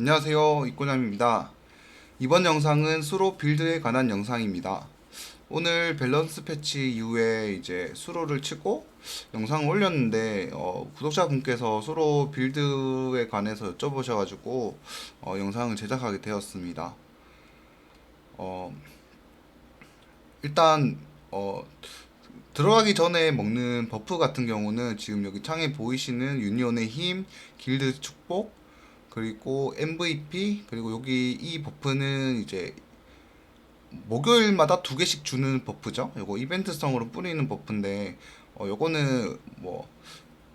안녕하세요. 이꼬냠입니다. 이번 영상은 수로 빌드에 관한 영상입니다. 오늘 밸런스 패치 이후에 이제 수로를 치고 영상을 올렸는데 어, 구독자분께서 수로 빌드에 관해서 여쭤보셔가지고 어, 영상을 제작하게 되었습니다. 어, 일단 어, 들어가기 전에 먹는 버프 같은 경우는 지금 여기 창에 보이시는 유니온의 힘, 길드 축복, 그리고 MVP, 그리고 여기 이 버프는 이제 목요일마다 두 개씩 주는 버프죠. 요거 이벤트성으로 뿌리는 버프인데, 어, 요거는 뭐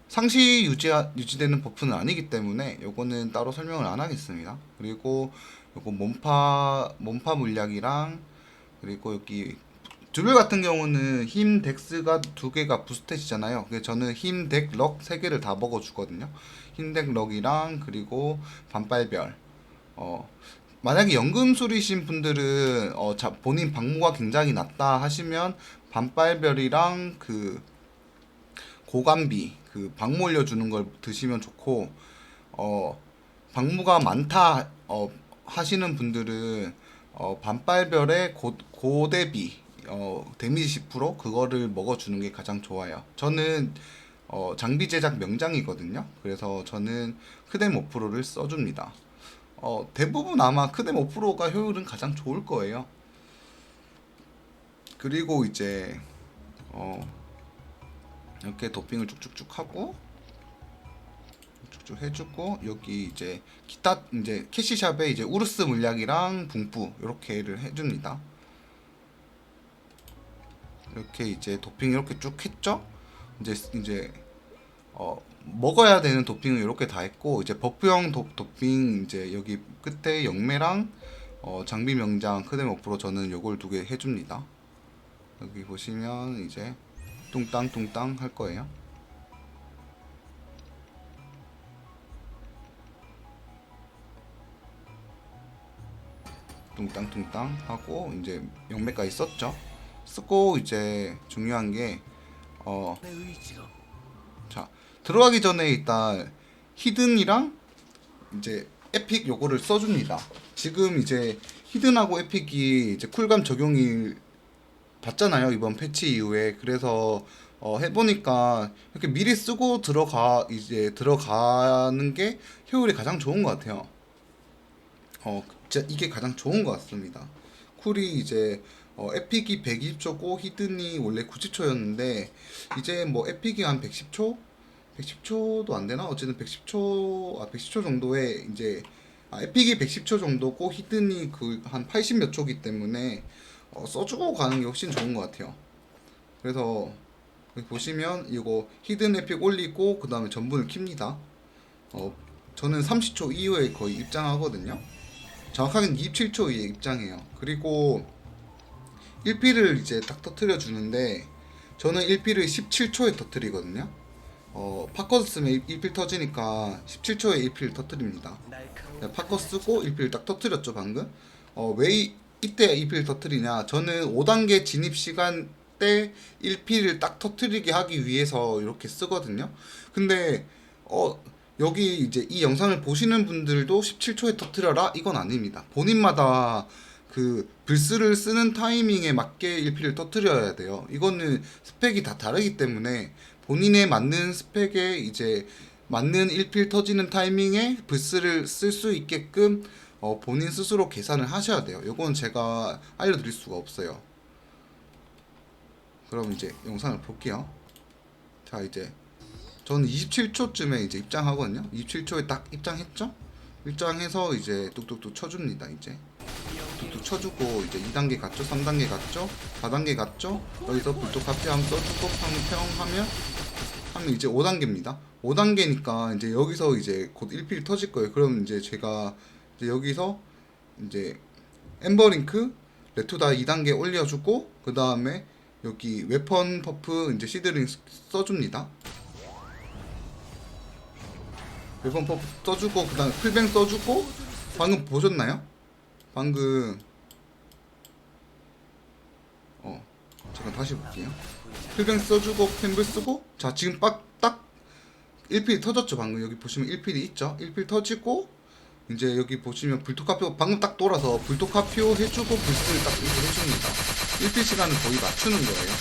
상시 유지 유지되는 버프는 아니기 때문에 요거는 따로 설명을 안 하겠습니다. 그리고 요거 몸파 몸파 물약이랑 그리고 여기 듀블 같은 경우는 힘 덱스가 두 개가. 그래서 저는 힘 덱 럭 세 개를 다 먹어주거든요. 힘덱 럭이랑 그리고 반빨별. 어 만약에 연금술이신 분들은 어 자, 본인 방무가 굉장히 낮다 하시면 반빨별이랑 그 고감비 그 방무 올려주는 걸 드시면 좋고 어 방무가 많다 어 하시는 분들은 어 반빨별의 고, 고대비 어 데미지 10% 그거를 먹어주는 게 가장 좋아요. 저는 어 장비 제작 명장이거든요. 그래서 저는 크뎀 5%를 써줍니다. 어 대부분 아마 크뎀 5%가 효율은 가장 좋을 거예요. 그리고 이제 어 이렇게 도핑을 쭉쭉쭉 하고 쭉쭉 해주고 여기 이제 기타 이제 캐시샵에 이제 우르스 물약이랑 붕뿌 이렇게를 해줍니다. 이렇게 이제 도핑 이렇게 쭉 했죠? 이제 이제 어 먹어야 되는 도핑을 이렇게 다 했고 이제 버프형 도, 도핑 이제 여기 끝에 영매랑 어 장비 명장 크뎀 5% 저는 요걸 두 개 해줍니다. 여기 보시면 이제 뚱땅 뚱땅 할 거예요. 뚱땅 뚱땅 하고 이제 영매까지 썼죠. 쓰고 이제 중요한 게 어, 자 들어가기 전에 일단 히든이랑 이제 에픽 요거를 써줍니다. 지금 이제 히든하고 에픽이 이제 쿨감 적용이 받잖아요 이번 패치 이후에 그래서 어, 해보니까 이렇게 미리 쓰고 들어가 이제 들어가는 게 효율이 가장 좋은 것 같아요. 어 진짜 이게 가장 좋은 것 같습니다. 쿨이 이제 어, 에픽이 120초고 히든이 원래 90초였는데 이제 뭐 에픽이 한 110초? 110초도 안 되나? 어쨌든 110초 아 110초 정도에 이제 아, 에픽이 110초 정도고 히든이 그 한 80 몇 초기 때문에 어, 써주고 가는 게 훨씬 좋은 것 같아요. 그래서 보시면 이거 히든 에픽 올리고 그 다음에 전분을 킵니다. 어, 저는 30초 이후에 거의 입장하거든요. 정확하게는 27초 이에 입장해요. 그리고 1피를 이제 딱 터트려 주는데 저는 1피를 17초에 터트리거든요. 어, 파커스 쓰면 1필 터지니까 17초에 1필 터트립니다. 네, 파커 쓰고 1필 딱 터트렸죠 방금. 어, 왜 이, 이때 2필 터트리냐? 저는 5단계 진입 시간 때 1필을 딱 터트리게 하기 위해서 이렇게 쓰거든요. 근데 어 여기 이제 이 영상을 보시는 분들도 17초에 터트려라 이건 아닙니다. 본인마다 그 불스를 쓰는 타이밍에 맞게 1피를 터트려야 돼요. 이거는 스펙이 다 다르기 때문에 본인에 맞는 스펙에 이제 맞는 1필 터지는 타이밍에 불스를 쓸 수 있게끔 어, 본인 스스로 계산을 하셔야 돼요. 이건 제가 알려드릴 수가 없어요. 그럼 이제 영상을 볼게요. 자 이제 저는 27초쯤에 이제 입장하거든요. 27초에 딱 입장했죠? 입장해서 이제 뚝뚝뚝 쳐줍니다. 이제 뚝뚝 쳐주고 이제 2단계 갔죠? 3단계 갔죠? 4단계 갔죠? 여기서 불독 한번 써주고 평평하면 하면 이제 5단계입니다. 5단계니까 이제 여기서 이제 곧 1필 터질 거예요. 그럼 이제 제가 이제 여기서 이제 엠버링크 레투다 2단계 올려주고 그 다음에 여기 웨펀 퍼프 이제 시드링 써줍니다. 웨펀 퍼프 써주고 그 다음에 풀뱅 써주고 방금 보셨나요? 방금 어 잠깐 다시 볼게요. 풀뱅 써주고 캔블 쓰고 자 지금 빡딱 1필 터졌죠 방금 여기 보시면 1필이 있죠 1필 터지고 이제 여기 보시면 불토카표 방금 딱 돌아서 불토카표 해주고 불스를 딱 이렇게 해줍니다. 1필 시간을 거의 맞추는 거예요.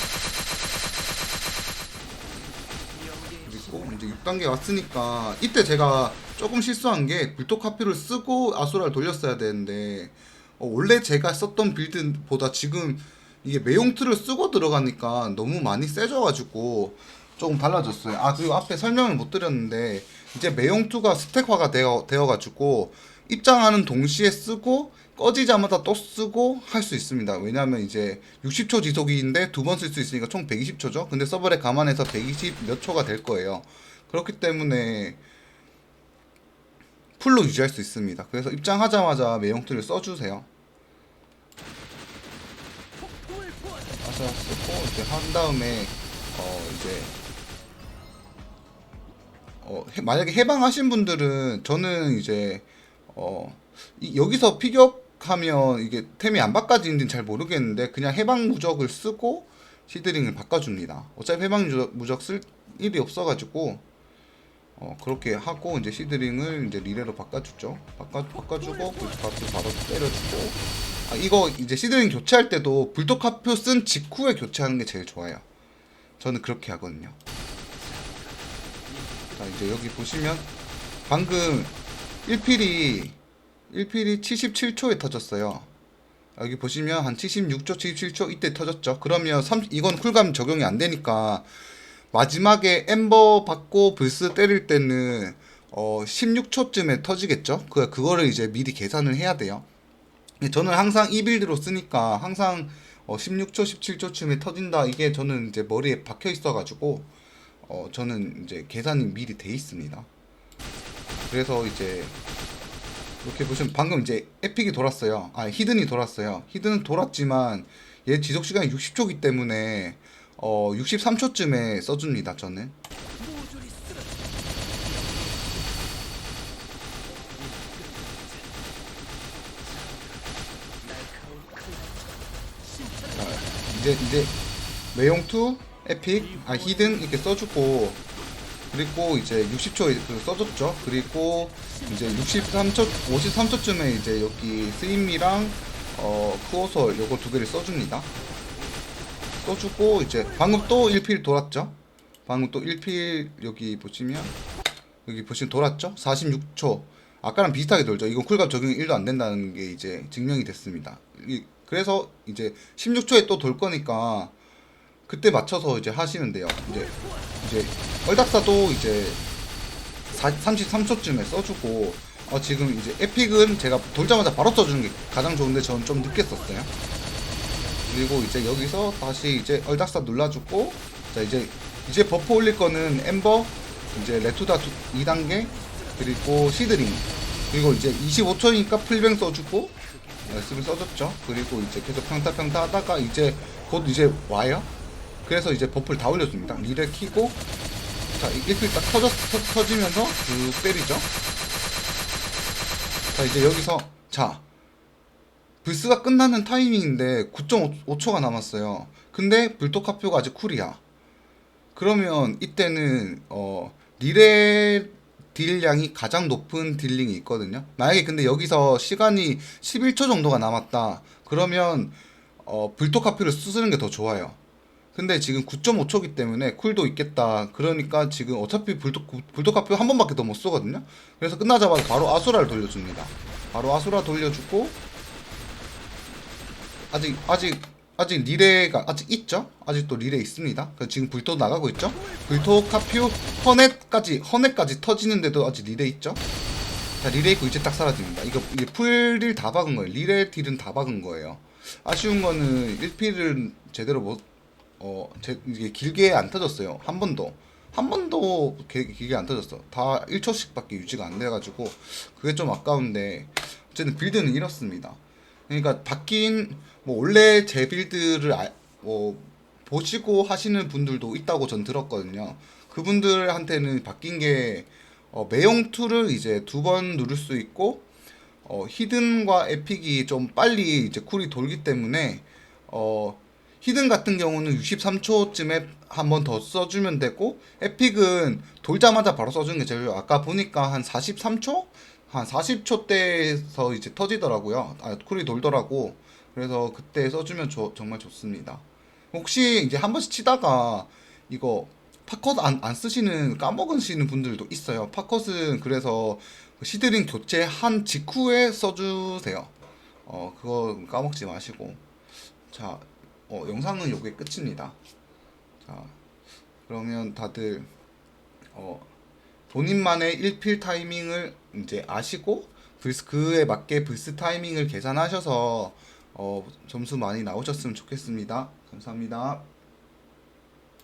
그리고 이제 6단계 왔으니까 이때 제가 조금 실수한 게 불토카표를 쓰고 아수라를 돌렸어야 되는데 어, 원래 제가 썼던 빌드보다 지금 이게 매용틀을 쓰고 들어가니까 너무 많이 세져가지고 조금 달라졌어요. 아 그리고 앞에 설명을 못 드렸는데 이제 매용투가 스택화가 되어 되어가지고 입장하는 동시에 쓰고 꺼지자마자 또 쓰고 할 수 있습니다. 왜냐하면 이제 60초 지속인데 두 번 쓸 수 있으니까 총 120초죠. 근데 서버에 감안해서 120 몇 초가 될 거예요. 그렇기 때문에 풀로 유지할 수 있습니다. 그래서 입장하자마자 매용투를 써주세요. 아사 쓰고 이제 한 다음에 어 이제 어 해- 만약에 해방하신 분들은 저는 이제 어 이- 여기서 피격하면 이게 템이 안 바꿔지는지는 잘 모르겠는데 그냥 해방 무적을 쓰고 시드링을 바꿔줍니다. 어차피 해방 무적, 무적 쓸 일이 없어가지고 어 그렇게 하고 이제 시드링을 이제 리레로 바꿔주죠. 바꿔 바꿔주고 불토카표 바로 때려주고 아 이거 이제 시드링 교체할 때도 불토카표 쓴 직후에 교체하는 게 제일 좋아요. 저는 그렇게 하거든요. 자 이제 여기 보시면 방금 1필이 1필이 77초에 터졌어요. 여기 보시면 한 76초, 77초 이때 터졌죠. 그러면 3, 이건 쿨감 적용이 안 되니까 마지막에 엠버 받고 불스 때릴 때는 어 16초쯤에 터지겠죠. 그 그거를 이제 미리 계산을 해야 돼요. 저는 항상 이 빌드로 쓰니까 항상 어 16초, 17초쯤에 터진다. 이게 저는 이제 머리에 박혀 있어가지고 어 저는 이제 계산이 미리 돼 있습니다. 그래서 이제 이렇게 보시면 방금 이제 에픽이 돌았어요. 아 히든이 돌았어요. 히든은 돌았지만 얘 지속 시간이 60초기 때문에 어 63초쯤에 써줍니다. 저는. 자, 이제 이제 매용투 에픽 아 히든 이렇게 써주고 그리고 이제 60초에 그 써줬죠. 그리고 이제 63초, 53초쯤에 이제 여기 스임이랑 어 크오솔 요거 두 개를 써줍니다. 써주고 이제 방금 또 1필 돌았죠. 방금 또 1필 여기 보시면 여기 보시면 돌았죠. 46초. 아까랑 비슷하게 돌죠. 이건 쿨감 적용이 1도 안 된다는 게 이제 증명이 됐습니다. 이- 그래서 이제 16초에 또 돌 거니까 그때 맞춰서 이제 하시면 돼요. 이제 이제 얼닥사도 이제 33초쯤에 써주고 어 지금 이제 에픽은 제가 돌자마자 바로 써주는 게 가장 좋은데 저는 좀 늦게 썼어요. 그리고 이제 여기서 다시 이제 얼닥사 눌러주고 자 이제 이제 버프 올릴 거는 엠버 이제 레투다 2단계 그리고 시드링 그리고 이제 25초니까 풀뱅 써주고 말씀을 써줬죠. 그리고 이제 계속 평타 평타 하다가 이제 곧 이제 와요. 그래서 이제 버프를 다 올려줍니다. 리를 키고 자 이렇게 딱 터져 터, 터지면서 쭉 때리죠. 자 이제 여기서 자 불스가 끝나는 타이밍인데 9.5초가 남았어요. 근데 불토카표가 아직 쿨이야. 그러면 이때는 어 리레 딜량이 가장 높은 딜링이 있거든요. 만약에 근데 여기서 시간이 11초 정도가 남았다. 그러면 어 불토카표를 쓰는 게 더 좋아요. 근데 지금 9.5초기 때문에 쿨도 있겠다. 그러니까 지금 어차피 불도, 불도카표 한 번밖에 더 못 쏘거든요. 그래서 끝나자마자 바로 아수라를 돌려줍니다. 바로 아수라 돌려주고 아직 아직 아직 리레가 아직 있죠? 아직도 리레 있습니다. 지금 불토 나가고 있죠? 불토 카퓨 허넷까지 허넷까지 터지는데도 아직 리레 있죠? 자 리레 있고 이제 딱 사라집니다. 이거 이게 풀딜 다 박은 거예요. 리레 딜은 다 박은 거예요. 아쉬운 거는 1필을 제대로 못 어, 제, 이게 길게 안 터졌어요. 한 번도. 한 번도 게- 길게 안 터졌어. 다 1초씩밖에 유지가 안 돼가지고, 그게 좀 아까운데, 어쨌든 빌드는 이렇습니다. 그러니까 바뀐, 뭐, 원래 제 빌드를, 아, 뭐, 보시고 하시는 분들도 있다고 전 들었거든요. 그분들한테는 바뀐 게, 어, 매용2를 이제 두 번 누를 수 있고, 어, 히든과 에픽이 좀 빨리 이제 쿨이 돌기 때문에, 어, 히든 같은 경우는 63초쯤에 한 번 더 써주면 되고 에픽은 돌자마자 바로 써주는 게 제일. 아까 보니까 한 43초? 한 40초 대에서 이제 터지더라고요. 아, 쿨이 돌더라고. 그래서 그때 써주면 좋- 정말 좋습니다. 혹시 이제 한 번씩 치다가 이거 팝컷 안, 안 쓰시는 까먹으시는 분들도 있어요. 팝컷은 그래서 시드링 교체한 직후에 써주세요. 어, 그거 까먹지 마시고. 자, 어, 영상은 요게 끝입니다. 자, 그러면 다들 어, 본인만의 1필 타이밍을 이제 아시고 그에 맞게 불스 타이밍을 계산하셔서 어, 점수 많이 나오셨으면 좋겠습니다. 감사합니다.